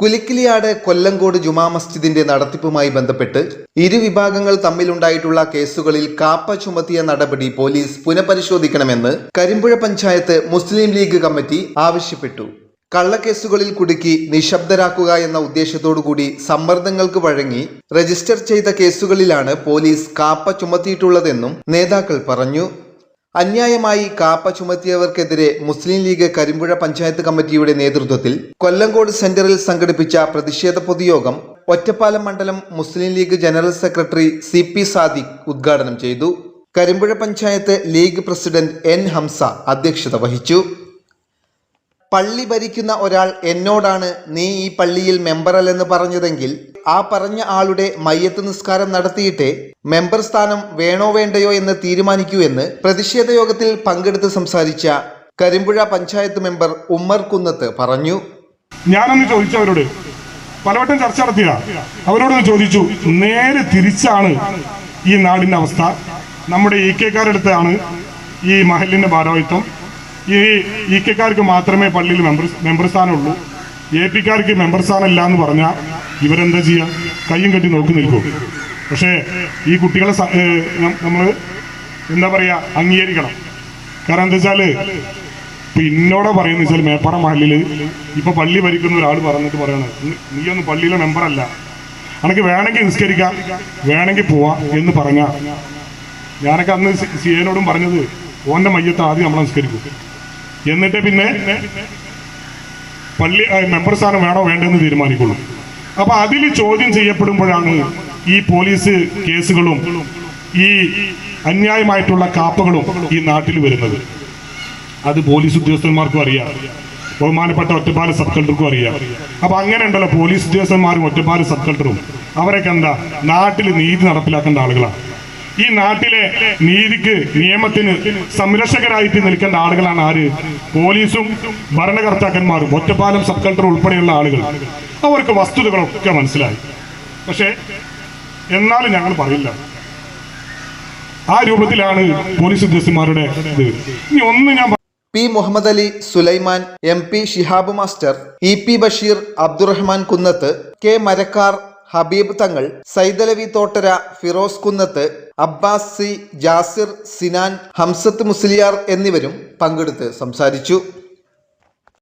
കുലിക്കിലിയാട് കൊല്ലങ്കോട് ജുമാ മസ്ജിദിന്റെ നടത്തിപ്പുമായി ബന്ധപ്പെട്ട് ഇരുവിഭാഗങ്ങൾ തമ്മിലുണ്ടായിട്ടുള്ള കേസുകളിൽ കാപ്പ ചുമത്തിയ നടപടി പോലീസ് പുനഃപരിശോധിക്കണമെന്ന് കരിമ്പുഴ പഞ്ചായത്ത് മുസ്ലിം ലീഗ് കമ്മിറ്റി ആവശ്യപ്പെട്ടു. കള്ളക്കേസുകളിൽ കുടുക്കി നിശബ്ദരാക്കുക എന്ന ഉദ്ദേശത്തോടുകൂടി സമ്മർദ്ദങ്ങൾക്ക് വഴങ്ങി രജിസ്റ്റർ ചെയ്ത കേസുകളിലാണ് പോലീസ് കാപ്പ ചുമത്തിയിട്ടുള്ളതെന്നും നേതാക്കൾ പറഞ്ഞു. അന്യായമായി കാപ്പ ചുമത്തിയവർക്കെതിരെ മുസ്ലിം ലീഗ് കരിമ്പുഴ പഞ്ചായത്ത് കമ്മിറ്റിയുടെ നേതൃത്വത്തിൽ കൊല്ലങ്കോട് സെന്ററിൽ സംഘടിപ്പിച്ച പ്രതിഷേധ പൊതുയോഗം ഒറ്റപ്പാലം മണ്ഡലം Muslim League general secretary C P Sadiq ഉദ്ഘാടനം ചെയ്തു. Karimpuzha panchayat league president N Hamsa അധ്യക്ഷത വഹിച്ചു. പള്ളി ഭരിക്കുന്ന ഒരാൾ എന്നോടാണ് നീ ഈ പള്ളിയിൽ മെമ്പറല്ലെന്ന് പറഞ്ഞതെങ്കിൽ ആ പറഞ്ഞ ആളുടെ മയ്യത്ത് നിസ്കാരം നടത്തിയിട്ടേ മെമ്പർ സ്ഥാനം വേണോ വേണ്ടയോ എന്ന് തീരുമാനിക്കൂ എന്ന് പ്രതിഷേധ യോഗത്തിൽ പങ്കെടുത്ത് സംസാരിച്ച കരിമ്പുഴ പഞ്ചായത്ത് മെമ്പർ ഉമ്മർ കുന്നത്ത് പറഞ്ഞു. ഞാനൊന്ന് ചോദിച്ചവരോട് പലവട്ടം ചർച്ച നടത്തിയ അവരോടൊന്ന് ചോദിച്ചു നേരെ തിരിച്ചാണ് ഈ നാടിന്റെ അവസ്ഥ? നമ്മുടെ ഇ അടുത്താണ് ഈ മഹലിന്റെ ഭാരവാഹിത്വം. ഈ ഇ കെക്കാർക്ക് മാത്രമേ പള്ളിയിൽ മെമ്പർ മെമ്പർ സ്ഥാനമുള്ളൂ എ പിക്കാർക്ക് മെമ്പർ സ്ഥാനമില്ല എന്ന് പറഞ്ഞാൽ ഇവരെന്താ ചെയ്യുക കയ്യും കെട്ടി നോക്കി നിൽക്കും. പക്ഷേ ഈ കുട്ടികളെ നമ്മൾ എന്താ പറയുക അംഗീകരിക്കണം. കാരണം എന്താ വെച്ചാൽ ഇപ്പം ഇന്നോടെ പറയുന്ന വെച്ചാൽ മേപ്പാറ മഹലിൽ ഇപ്പൊ പള്ളി ഭരിക്കുന്ന ഒരാൾ പറഞ്ഞിട്ട് പറയണത് "നീ- നീയൊന്നും പള്ളിയിലെ മെമ്പറല്ല. അനക്ക് വേണമെങ്കിൽ നിസ്കരിക്കാം വേണമെങ്കിൽ പോവാം എന്ന് പറഞ്ഞ ഞാനൊക്കെ അന്ന് സി എനോടും പറഞ്ഞത് ഓന്റെ മയ്യത്ത് ആദ്യം നമ്മൾ നിസ്കരിക്കും. എന്നിട്ട് പിന്നെ പള്ളി മെമ്പർ സ്ഥാനം വേണോ വേണ്ടെന്ന് തീരുമാനിക്കുള്ളൂ. അപ്പൊ അതിൽ ചോദ്യം ചെയ്യപ്പെടുമ്പോഴാണ് ഈ പോലീസ് കേസുകളും ഈ അന്യായമായിട്ടുള്ള കാപ്പകളും ഈ നാട്ടിൽ വരുന്നത്. അത് പോലീസ് ഉദ്യോഗസ്ഥന്മാർക്കും അറിയാം. ബഹുമാനപ്പെട്ട ഒറ്റപ്പാല സബ് കളക്ടർക്കും അറിയാം. അപ്പൊ അങ്ങനെ ഉണ്ടല്ലോ പോലീസ് ഉദ്യോഗസ്ഥന്മാരും ഒറ്റപ്പാല സബ് കളക്ടറും അവരൊക്കെ എന്താ നാട്ടിൽ നീതി നടപ്പിലാക്കേണ്ട ആളുകളാണ് ഈ നാട്ടിലെ നീതിക്ക് നിയമത്തിന് സംരക്ഷകരായിട്ട് നിൽക്കേണ്ട ആളുകളാണ് ആര്? പോലീസും ഭരണകർത്താക്കന്മാരും ഒറ്റപ്പാലം സബ് കളക്ടർ ഉൾപ്പെടെയുള്ള ആളുകൾ. അവർക്ക് വസ്തുതകളൊക്കെ മനസ്സിലായി. പക്ഷേ എന്നാലും ഞങ്ങൾ പറയില്ല. ആ രൂപത്തിലാണ് പോലീസ് ഉദ്യോഗസ്ഥന്മാരുടെ ഇത്. ഇനി ഒന്ന് ഞാൻ P Muhammad Ali Sulaiman M P Shihab master E P Basheer Abdurahman Kunnath K Marakkar Habeeb Thangal Saidalavi Thottara Firoz Kunnath Abbas C Jasir Sinan Hamsath Musliyar എന്നിവരും പങ്കെടുത്ത് സംസാരിച്ചു.